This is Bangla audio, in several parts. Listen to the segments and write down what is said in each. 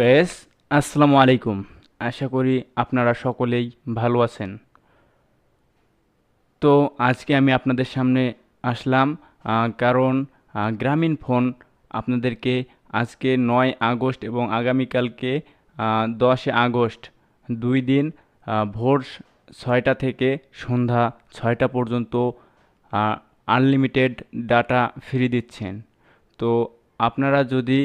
গ্যাস আসসালামু আলাইকুম। আশা করি আপনারা সকলেই ভালো আছেন। তো আজকে আমি আপনাদের সামনে আসলাম কারণ গ্রামীণ ফোন আপনাদেরকে আজকে নয় আগস্ট এবং আগামীকালকে দশে আগস্ট দুই দিন ভোর ছয়টা থেকে সন্ধ্যা ছয়টা পর্যন্ত আনলিমিটেড ডাটা ফ্রি দিচ্ছেন। তো আপনারা যদি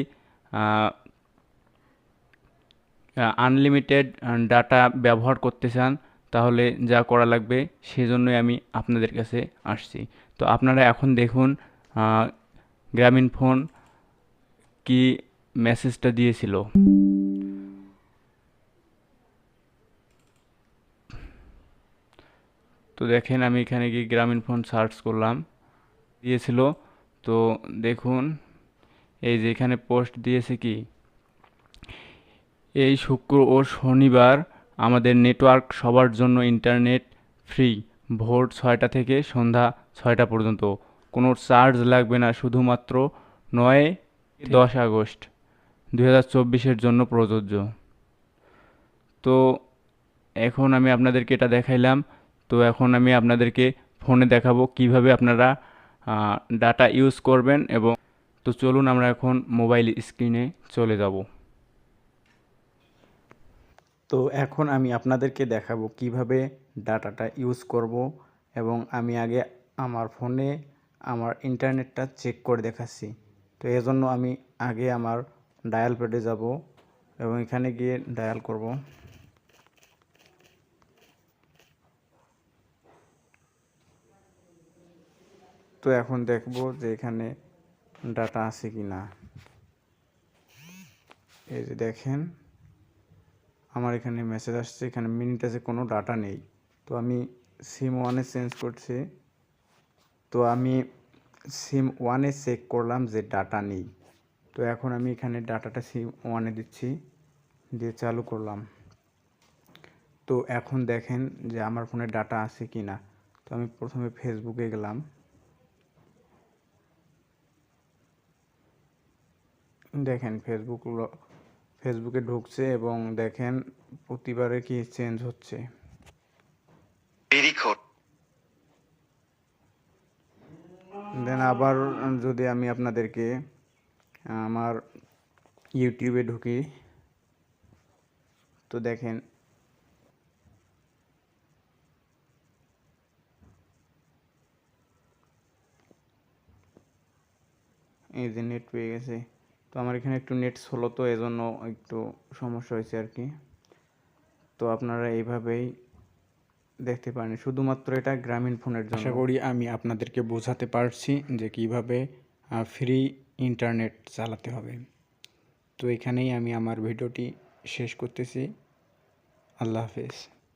আনলিমিটেড ডাটা ব্যবহার করতে চান, তাহলে যা করা লাগবে সেজন্যই আমি আপনাদের কাছে আসছি। তো আপনারা এখন দেখুন গ্রামীণ ফোন কি মেসেজটা দিয়েছিল। তো দেখেন, আমি এখানে গিয়ে গ্রামীণ ফোন সার্চ করলাম, দিয়েছিল। তো দেখুন, এই যে এখানে পোস্ট দিয়েছে কি? এই শুক্র ও শনিবার আমাদের নেটওয়ার্ক সবার জন্য ইন্টারনেট ফ্রি। ভোর ছয়টা থেকে সন্ধ্যা ছয়টা পর্যন্ত। কোনো চার্জ লাগবে না, শুধুমাত্র নয় দশ আগস্ট দু হাজার জন্য প্রযোজ্য। তো এখন আমি আপনাদেরকে এটা দেখাইলাম। তো এখন আমি আপনাদেরকে ফোনে দেখাবো কীভাবে আপনারা ডাটা ইউজ করবেন এবং তো চলুন আমরা এখন মোবাইল স্ক্রিনে চলে যাব। তো এখন আমি আপনাদেরকে দেখাবো কীভাবে ডাটাটা ইউজ করব এবং আমি আগে আমার ফোনে আমার ইন্টারনেটটা চেক করে দেখাচ্ছি। তো এজন্য আমি আগে আমার ডায়াল প্যাডে যাব এবং এখানে গিয়ে ডায়াল করব। তো এখন দেখব যে এখানে ডাটা আছে কি না এই যে দেখেন। আমার এখানে মেসেজ আসছে, এখানে মিনিট আছে, কোনো ডাটা নেই। তো আমি সিম ওয়ানে চেঞ্জ করছি। তো আমি সিম ওয়ানে চেক করলাম যে ডাটা নেই। তো এখন আমি এখানে ডাটাটা সিম ওয়ানে দিচ্ছি, দিয়ে চালু করলাম। তো এখন দেখেন যে আমার ফোনে ডাটা আছে কি না। তো আমি প্রথমে ফেসবুকে গেলাম। দেখেন ফেসবুক ফেসবুকে ঢুকছে এবং দেখেন প্রতিবারে কি চেঞ্জ হচ্ছে। দেন আবার যদি আমি আপনাদেরকে আমার ইউটিউবে ঢুকি তো দেখেন এই যে নেট পেয়ে গেছে। তো আমার এখানে একটু নেট স্লো তো এজন্য একটু সমস্যা হয়েছে আর কি। তো আপনারা এইভাবেই দেখতে পারেন, শুধুমাত্র এটা গ্রামীণ ফোনের জন্য। আশা করি আমি আপনাদেরকে বোঝাতে পারছি যে কীভাবে ফ্রি ইন্টারনেট চালাতে হবে। তো এখানেই আমি আমার ভিডিওটি শেষ করতেছি। আল্লাহ হাফেজ।